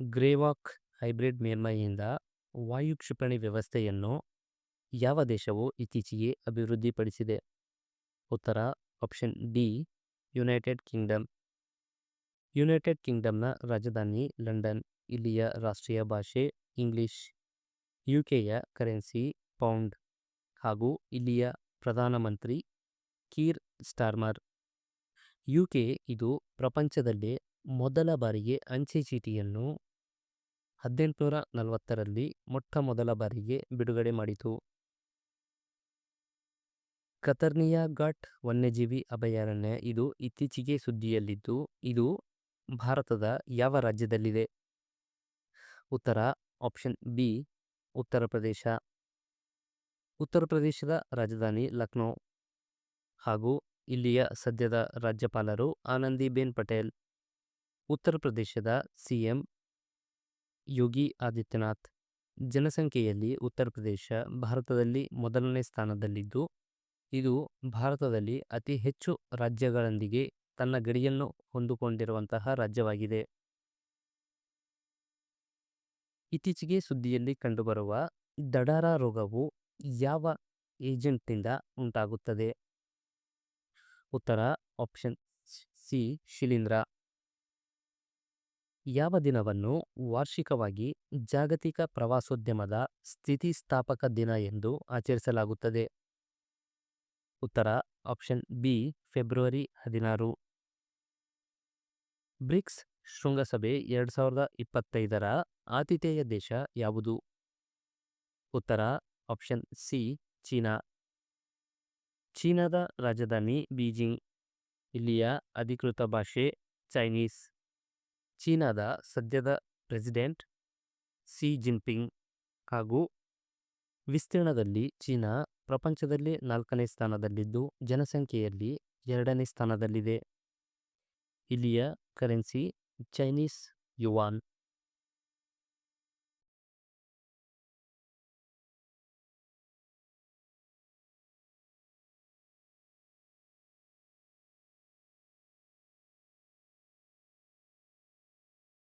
ಗ್ರೇವಾಕ್ hybrid ಮೇಲ್ಮೈಯಿಂದ ವಾಯು ಕ್ಷಿಪಣಿ ವ್ಯವಸ್ಥೆಯನ್ನು ಯಾವ ದೇಶವು ಇತ್ತೀಚೆಗೆ ಅಭಿವೃದ್ಧಿಪಡಿಸಿದೆ? ಉತ್ತರ option D, United Kingdom. United ಕಿಂಗ್ಡಮ್ನ ರಾಜಧಾನಿ ಲಂಡನ್, ಇಲ್ಲಿಯ ರಾಷ್ಟ್ರೀಯ ಭಾಷೆ ಇಂಗ್ಲಿಷ್. ಯು ಕೆಯ ಕರೆನ್ಸಿ ಪೌಂಡ್ ಹಾಗೂ ಇಲ್ಲಿಯ ಪ್ರಧಾನಮಂತ್ರಿ ಕೀರ್ ಸ್ಟಾರ್ಮರ್. ಯುಕೆ ಇದು ಪ್ರಪಂಚದಲ್ಲೇ ಮೊದಲ ಬಾರಿಗೆ ಅಂಚೆ ಚೀಟಿಯನ್ನು ಹದಿನೆಂಟುನೂರ ನಲವತ್ತರಲ್ಲಿ ಮೊಟ್ಟ ಮೊದಲ ಬಾರಿಗೆ ಬಿಡುಗಡೆ ಮಾಡಿತು. ಕತರ್ನಿಯಾ ಘಾಟ್ ವನ್ಯಜೀವಿ ಅಭಯಾರಣ್ಯ ಇದು ಇತ್ತೀಚೆಗೆ ಸುದ್ದಿಯಲ್ಲಿದ್ದು, ಇದು ಭಾರತದ ಯಾವ ರಾಜ್ಯದಲ್ಲಿದೆ? ಉತ್ತರ ಆಪ್ಷನ್ ಬಿ, ಉತ್ತರ ಪ್ರದೇಶ. ಉತ್ತರ ಪ್ರದೇಶದ ರಾಜಧಾನಿ ಲಕ್ನೋ. ಹಾಗೂ ಇಲ್ಲಿಯ ಸದ್ಯದ ರಾಜ್ಯಪಾಲರು ಆನಂದಿಬೆನ್ ಪಟೇಲ್. ಉತ್ತರ ಪ್ರದೇಶದ ಸಿಎಂ ಯೋಗಿ ಆದಿತ್ಯನಾಥ್. ಜನಸಂಖ್ಯೆಯಲ್ಲಿ ಉತ್ತರ ಪ್ರದೇಶ ಭಾರತದಲ್ಲಿ ಮೊದಲನೇ ಸ್ಥಾನದಲ್ಲಿದ್ದು, ಇದು ಭಾರತದಲ್ಲಿ ಅತಿ ಹೆಚ್ಚು ರಾಜ್ಯಗಳೊಂದಿಗೆ ತನ್ನ ಗಡಿಯನ್ನು ಹೊಂದಿಕೊಂಡಿರುವಂತಹ ರಾಜ್ಯವಾಗಿದೆ. ಇತ್ತೀಚೆಗೆ ಸುದ್ದಿಯಲ್ಲಿ ಕಂಡುಬರುವ ದಡಾರ ರೋಗವು ಯಾವ ಏಜೆಂಟ್ನಿಂದ ಉಂಟಾಗುತ್ತದೆ? ಉತ್ತರ, ಆಪ್ಷನ್ ಸಿ ಶಿಲೀಂಧ್ರ. ಯಾವ ದಿನವನ್ನು ವಾರ್ಷಿಕವಾಗಿ ಜಾಗತಿಕ ಪ್ರವಾಸೋದ್ಯಮದ ಸ್ಥಿತಿಸ್ಥಾಪಕ ದಿನ ಎಂದು ಆಚರಿಸಲಾಗುತ್ತದೆ? ಉತ್ತರ, ಆಪ್ಷನ್ ಬಿ, ಫೆಬ್ರವರಿ ಹದಿನಾರು. ಬ್ರಿಕ್ಸ್ ಶೃಂಗಸಭೆ ಎರಡು ಸಾವಿರದ ಇಪ್ಪತ್ತೈದರ ಆತಿಥೇಯ ದೇಶ ಯಾವುದು? ಉತ್ತರ, ಆಪ್ಷನ್ ಸಿ, ಚೀನಾ. ಚೀನಾದ ರಾಜಧಾನಿ ಬೀಜಿಂಗ್, ಇಲ್ಲಿಯ ಅಧಿಕೃತ ಭಾಷೆ ಚೈನೀಸ್. ಚೀನಾದ ಸದ್ಯದ ಪ್ರೆಸಿಡೆಂಟ್ ಸಿ ಜಿನ್ಪಿಂಗ್ ಹಾಗೂ ವಿಸ್ತೀರ್ಣದಲ್ಲಿ ಚೀನಾ ಪ್ರಪಂಚದಲ್ಲಿ ನಾಲ್ಕನೇ ಸ್ಥಾನದಲ್ಲಿದ್ದು, ಜನಸಂಖ್ಯೆಯಲ್ಲಿ ಎರಡನೇ ಸ್ಥಾನದಲ್ಲಿದೆ. ಇಲ್ಲಿಯ ಕರೆನ್ಸಿ ಚೈನೀಸ್ ಯುವಾನ್